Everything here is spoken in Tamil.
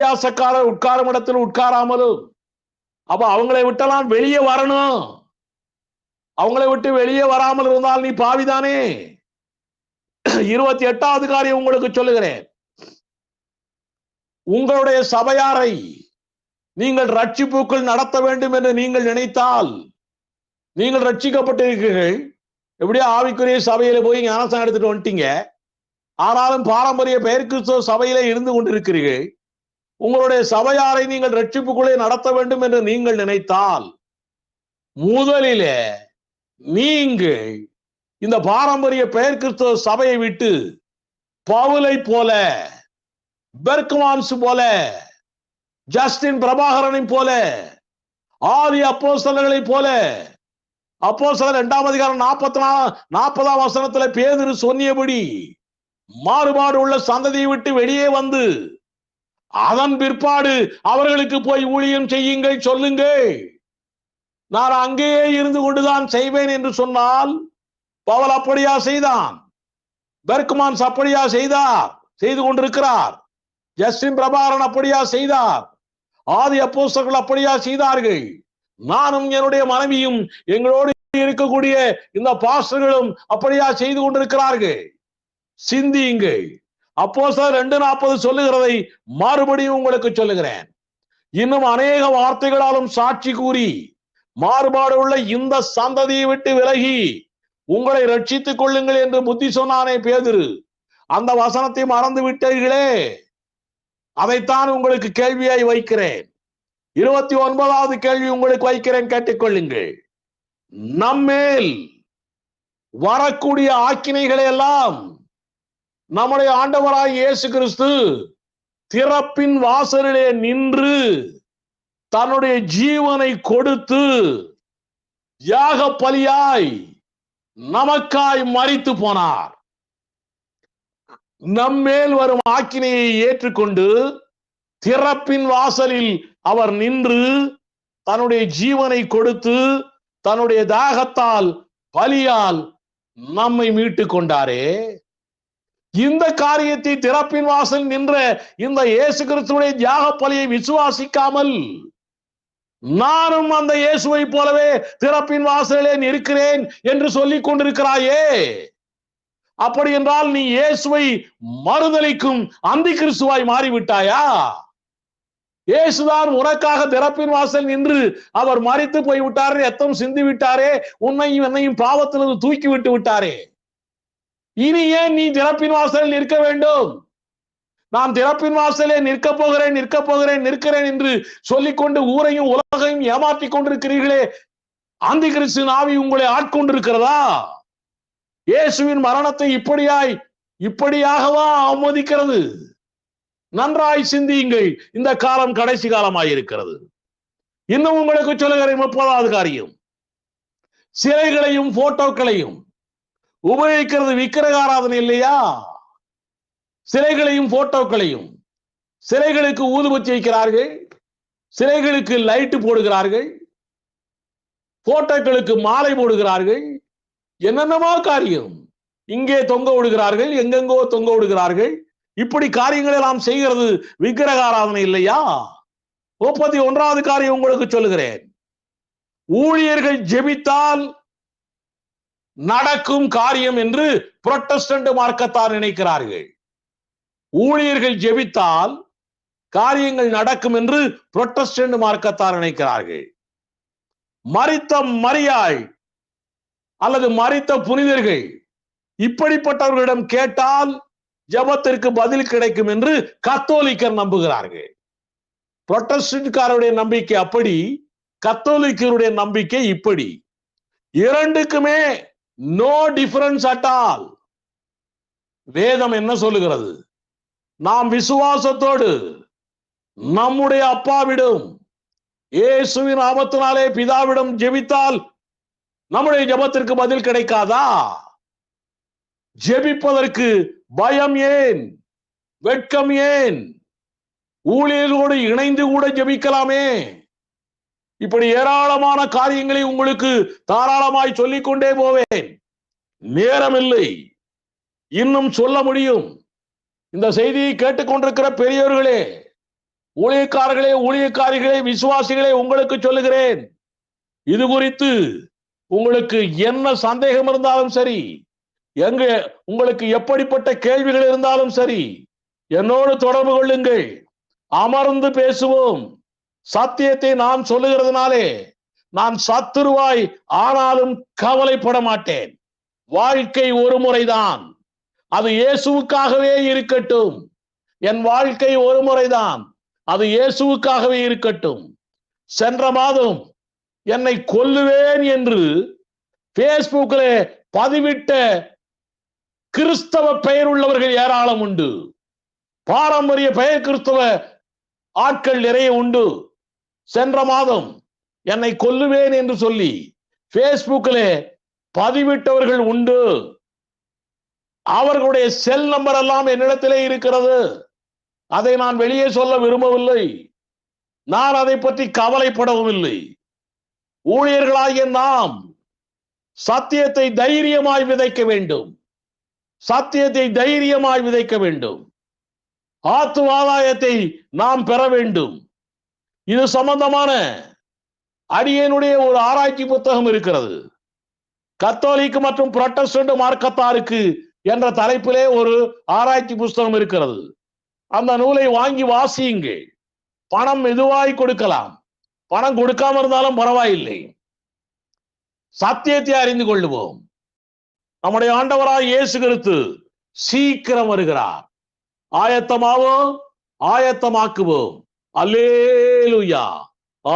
வித்தியாசக்காரர் உட்காரும் இடத்தில் உட்காராமலும். அப்ப அவங்களை விட்டெல்லாம் வெளியே வரணும். அவங்களை விட்டு வெளியே வராமல் இருந்தால் நீ பாவிதானே? இருபத்தி எட்டாவது காரியம் உங்களுக்கு சொல்லுகிறேன். உங்களுடைய சபையாரை நீங்கள் ரட்சிப்புக்குள் நடத்த வேண்டும் என்று நீங்கள் நினைத்தால் நீங்கள் ரட்சிக்கப்பட்டிருக்கிறீர்கள். எப்படியோ ஆவிக்குரிய சபையில போய் ஞானசம் எடுத்துட்டு வந்துட்டீங்க. ஆனாலும் பாரம்பரிய பெயர் கிறிஸ்தவ சபையிலே இருந்து கொண்டிருக்கிறீர்கள். உங்களுடைய சபையாரை நீங்கள் ரட்சிப்புக்குள்ளே நடத்த வேண்டும் என்று நீங்கள் நினைத்தால் முதலிலே நீங்கள் இந்த பாரம்பரிய பெயர் கிறிஸ்தவ சபையை விட்டு பவுலை போல பெர்க்மான்ஸ் போல ஜஸ்டின் பிரபாகரனை போல ஆதி அப்போஸ்தலர்களை போல அப்போ அப்போஸ்தலர் இரண்டாம் அதிகாரம் நாற்பத்தி நாலு நாற்பதாம் வசனத்துல பேதிரு சொன்னியபடி மாறுபாடு உள்ள சந்ததியை விட்டு வெளியே வந்து அதன் பிற்பாடு அவர்களுக்கு போய் ஊழியம் செய்யுங்கள் சொல்லுங்கள். நான் அங்கேயே இருந்து கொண்டுதான் செய்வேன் என்று சொன்னால் பவல் அப்படியா செய்தான். பெர்க்மான்ஸ் அப்படியா செய்தார் செய்து கொண்டிருக்கிறார். ஜஸ்டின் பிரபாரன் அப்படியா செய்தார். ஆதி அப்போஸ்தர்கள் அப்படியா செய்தார்கள். நானும் என்னுடைய மனைவியும் எங்களோடு இருக்கக்கூடிய இந்த பாஸ்டர்களும் அப்படியா செய்து கொண்டிருக்கிறார்கள். சிந்தியுங்கள். அப்போ சார் ரெண்டு நாற்பது சொல்லுகிறதை மறுபடியும் உங்களுக்கு சொல்லுகிறேன். இன்னும் அநேக வார்த்தைகளாலும் சாட்சி கூறி மாறுபாடு உள்ள இந்த சந்ததியை விட்டு விலகி உங்களை ரட்சித்துக் கொள்ளுங்கள் என்று புத்தி சொன்னானே பேதிரு. அந்த வசனத்தை மறந்து விட்டீர்களே. அதைத்தான் உங்களுக்கு கேள்வியாய் வைக்கிறேன். இருபத்தி ஒன்பதாவது கேள்வி உங்களுக்கு வைக்கிறேன் கேட்டுக்கொள்ளுங்கள். நம்மேல் வரக்கூடிய ஆக்கினைகளை எல்லாம் நம்முடைய ஆண்டவராய் இயேசு கிறிஸ்து திறப்பின் வாசலிலே நின்று தன்னுடைய ஜீவனை கொடுத்து யாக பலியாய் நமக்காய் மறித்து போனார். நம்மேல் வரும் ஆக்கினையை ஏற்றுக்கொண்டு திறப்பின் வாசலில் அவர் நின்று தன்னுடைய ஜீவனை கொடுத்து தன்னுடைய தாகத்தால் பலியால் நம்மை மீட்டு கொண்டாரே. இந்த காரியத்தை திறப்பின் வாசல் நின்ற இந்த இயேசு கிறிஸ்துடைய தியாக பலியை விசுவாசிக்காமல் நானும் அந்த இயேசுவை போலவே திறப்பின் வாசலே நிற்கிறேன் என்று சொல்லிக் கொண்டிருக்கிறாயே. அப்படி என்றால் நீ இயேசுவை மறுதலிக்கும் அந்தி கிறிஸ்துவாய் மாறிவிட்டாயா? இயேசுதான் உனக்காக திறப்பின் வாசல் நின்று அவர் மறித்து போய் விட்டாரே ரத்தம் சிந்தி விட்டாரே உன்னையும் என்னையும் பாவத்திலிருந்து தூக்கி விட்டு விட்டாரே. இனி ஏன் நீ திறப்பின் வாசலில் நிற்க வேண்டும்? நான் திறப்பின் வாசலே நிற்க போகிறேன் நிற்க போகிறேன் நிற்கிறேன் என்று சொல்லிக்கொண்டு ஊரையும் உலகையும் ஏமாற்றிக் கொண்டிருக்கிறீர்களே. ஆந்தி கிறிஸ்து ஆவி உங்களை ஆட்கொண்டிருக்கிறதா? இயேசுவின் மரணத்தை இப்படியாய் இப்படியாகவா அவமதிக்கிறது? நன்றாய் சிந்தியுங்கள். இந்த காலம் கடைசி காலமாய் இருக்கிறது. இன்னும் உங்களுக்கு சொல்லுகிறேன் முப்பதாவது காரியம். சிலைகளையும் போட்டோக்களையும் உபயோகிக்கிறது விக்கிரக ஆராதனை இல்லையா? சிலைகளையும் போட்டோக்களையும். சிலைகளுக்கு ஊதுபத்தி வைக்கிறார்கள். சிலைகளுக்கு லைட்டு போடுகிறார்கள். போட்டோக்களுக்கு மாலை போடுகிறார்கள். என்னென்னமா காரியம்? இங்கே தொங்க விடுகிறார்கள் எங்கெங்கோ தொங்க விடுகிறார்கள். இப்படி காரியங்களை நாம் செய்கிறது விக்கிரக ஆராதனை இல்லையா முப்பத்தி ஒன்றாவது காரியம் உங்களுக்கு சொல்லுகிறேன். ஊழியர்கள் ஜெபித்தால் நடக்கும் காரியம் என்று புரொட்டஸ்டன்ட் மார்க்கத்தார் நினைக்கிறார்கள். ஊழியர்கள் ஜெபித்தால் காரியங்கள் நடக்கும் என்று புரொட்டஸ்டன்ட் மார்க்கத்தார் நினைக்கிறார்கள். மறித்த மரியாள் அல்லது மறித்த புனிதர்கள் இப்படிப்பட்டவர்களிடம் கேட்டால் ஜபத்திற்கு பதில் கிடைக்கும் என்று கத்தோலிக்கர் நம்புகிறார்கள். புரொட்டஸ்டன்ட்காரருடைய நம்பிக்கை அப்படி கத்தோலிக்கருடைய நம்பிக்கை இப்படி. இரண்டுக்குமே நோ டிஃபரன்ஸ் அட் ஆல் வேதம் என்ன சொல்லுகிறது? நாம் விசுவாசத்தோடு நம்முடைய அப்பாவிடம் இயேசுவின் ஆபத்தினாலே பிதாவிடம் ஜெபித்தால் நம்முடைய ஜெபத்திற்கு பதில் கிடைக்காதா? ஜெபிப்பதற்கு பயம் ஏன்? வெட்கம் ஏன்? ஊழியர்களோடு இணைந்து கூட ஜெபிக்கலாமே. இப்படி ஏராளமான காரியங்களை உங்களுக்கு தாராளமாய் சொல்லிக் கொண்டே போவேன். நேரமில்லை. இன்னும் சொல்ல முடியும். இந்த செய்தியை கேட்டுக்கொண்டிருக்கிற பெரியவர்களே ஊழியக்காரர்களே ஊழியக்காரிகளே விசுவாசிகளே உங்களுக்கு சொல்லுகிறேன். இது குறித்து உங்களுக்கு என்ன சந்தேகம் இருந்தாலும் சரி எங்க உங்களுக்கு எப்படிப்பட்ட கேள்விகள் இருந்தாலும் சரி என்னோடு தொடர்பு கொள்ளுங்கள். அமர்ந்து பேசுவோம். சத்தியத்தை நான் சொல்லுகிறதுனாலே நான் சத்துருவாய் ஆனாலும் கவலைப்பட மாட்டேன். வாழ்க்கை ஒரு முறைதான். அது இயேசுவுக்காகவே இருக்கட்டும். என் வாழ்க்கை ஒரு முறைதான். அது இயேசுவுக்காகவே இருக்கட்டும். சென்ற மாதம் என்னை கொல்லுவேன் என்று பேஸ்புக்கில் பதிவிட்ட கிறிஸ்தவ பெயர் உள்ளவர்கள் ஏராளம் உண்டு. பாரம்பரிய பெயர் கிறிஸ்தவ ஆட்கள் நிறைய உண்டு. சென்ற மாதம் என்னை கொல்லுவேன் என்று சொல்லி பேஸ்புக்கிலே பதிவிட்டவர்கள் உண்டு. அவர்களுடைய செல் நம்பர் எல்லாம் என்னிடத்திலே இருக்கிறது. அதை நான் வெளியே சொல்ல விரும்பவில்லை. நான் அதை பற்றி கவலைப்படவும் இல்லை ஊழியர்களாகிய நாம் சத்தியத்தை தைரியமாய் விதைக்க வேண்டும். சத்தியத்தை தைரியமாய் விதைக்க வேண்டும். ஆத்து ஆதாயத்தை நாம் பெற வேண்டும். இது சம்பந்தமான அடியனுடைய ஒரு ஆராய்ச்சி புத்தகம் இருக்கிறது. கத்தோலிக் மற்றும் புரட்டஸ்டன்ட் மார்க்கத்தாருக்கு என்ற தலைப்பிலே ஒரு ஆராய்ச்சி புஸ்தகம் இருக்கிறது. அந்த நூலை வாங்கி வாசியுங்கள். பணம் மெதுவாய் கொடுக்கலாம். பணம் கொடுக்காம இருந்தாலும் பரவாயில்லை. சத்தியத்தை அறிந்து கொள்ளுவோம். நம்முடைய ஆண்டவராய் இயேசு கிறிஸ்து சீக்கிரம் வருகிறார். ஆயத்தமாவோம் ஆயத்தமாக்குவோம். அல்லே 六一